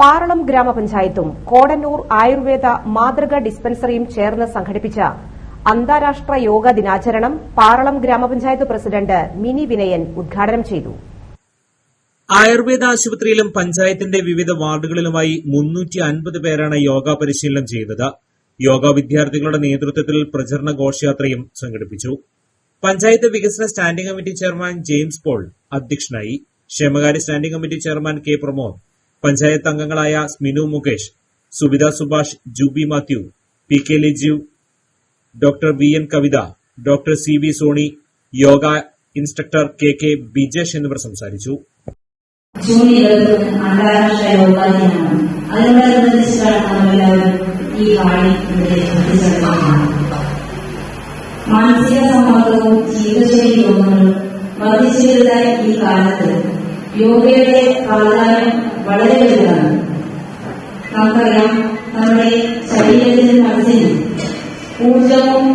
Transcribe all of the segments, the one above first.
പാറളം ഗ്രാമപഞ്ചായത്തും കോടന്നൂർ ആയുർവേദ മാതൃക ഡിസ്പെൻസറിയും ചേർന്ന് സംഘടിപ്പിച്ച അന്താരാഷ്ട്ര യോഗ ദിനാചരണം പാറളം ഗ്രാമപഞ്ചായത്ത് പ്രസിഡന്റ് മിനി വിനയൻ ഉദ്ഘാടനം ചെയ്തു. ആയുർവേദ ആശുപത്രിയിലും പഞ്ചായത്തിന്റെ വിവിധ വാർഡുകളിലുമായി മുന്നൂറ്റി അൻപത് പേരാണ് യോഗ പരിശീലനം ചെയ്തത്. യോഗ വിദ്യാർത്ഥികളുടെ നേതൃത്വത്തിൽ പ്രചരണ ഘോഷയാത്രയും സംഘടിപ്പിച്ചു. പഞ്ചായത്ത് വികസന standing committee chairman James Paul അധ്യക്ഷനായി. ക്ഷേമകാര്യ standing committee chairman K Pramod panchayat അംഗങ്ങളായ Sminu Mukesh Subitha Subhash Juby Mathew P K Liju doctor V N Kavitha doctor C V Soni yoga instructor K K Bijesh എന്നിവർ സംസാരിച്ചു. June ഇരുപത്തി അന്താരാഷ്ട്ര യോഗാ ദിനമാണ് അതിനോടനുബന്ധിച്ചാണ് നമ്മളെല്ലാവരും ഈ വാണി ഇവിടെ എത്തിച്ചേർന്നിരിക്കുന്നത് മാനസിക സമ്മർദ്ദവും ജീവിതശൈലി രോഗങ്ങളും വർദ്ധിച്ചു ഈ കാലത്ത് യോഗയുടെ പ്രാധാന്യം വളരെ വലുതാണ് നമുക്കറിയാം നമ്മുടെ ശരീരത്തിനും മനസ്സിനും ഊർജവും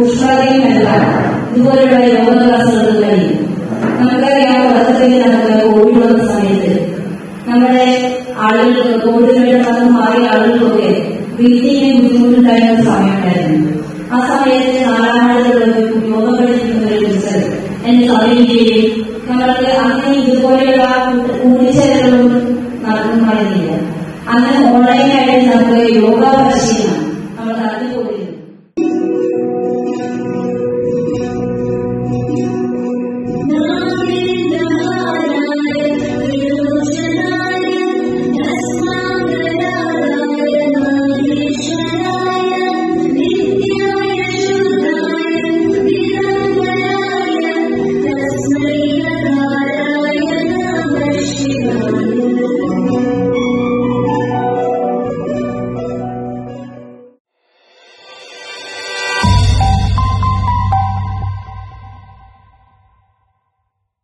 ഉഷ്ണതയും എല്ലാം ഇതുപോലെയുള്ള യോഗ ക്ലാസുകൾ കഴിയും നമുക്കറിയാം തുടക്കത്തിൽ നമുക്ക് കോവിഡ് വന്ന സമയത്ത് നമ്മുടെ ആളുകൾക്ക് കോവിഡിൽ നിന്ന് മാറിയ ആളുകൾക്കൊക്കെ വീട്ടിലെ ബുദ്ധിമുട്ടുണ്ടായിരുന്ന സമയമുണ്ടായിരുന്നു. ആ സമയത്ത് നാലാമതുള്ളവരും യോഗ പഠിക്കുന്നവരെ കുറിച്ച് എന്നെ സമീപിക്കുകയും നമ്മൾക്ക് അങ്ങനെ ഇതുപോലെയുള്ള കൂടിച്ചേരലുകളും നടത്തുമായിരുന്നില്ല അന്ന് ഓൺലൈനായിട്ട് നമുക്ക് യോഗ പരിശീലനം നമ്മൾ നടത്തിക്കൊണ്ടിരുന്നു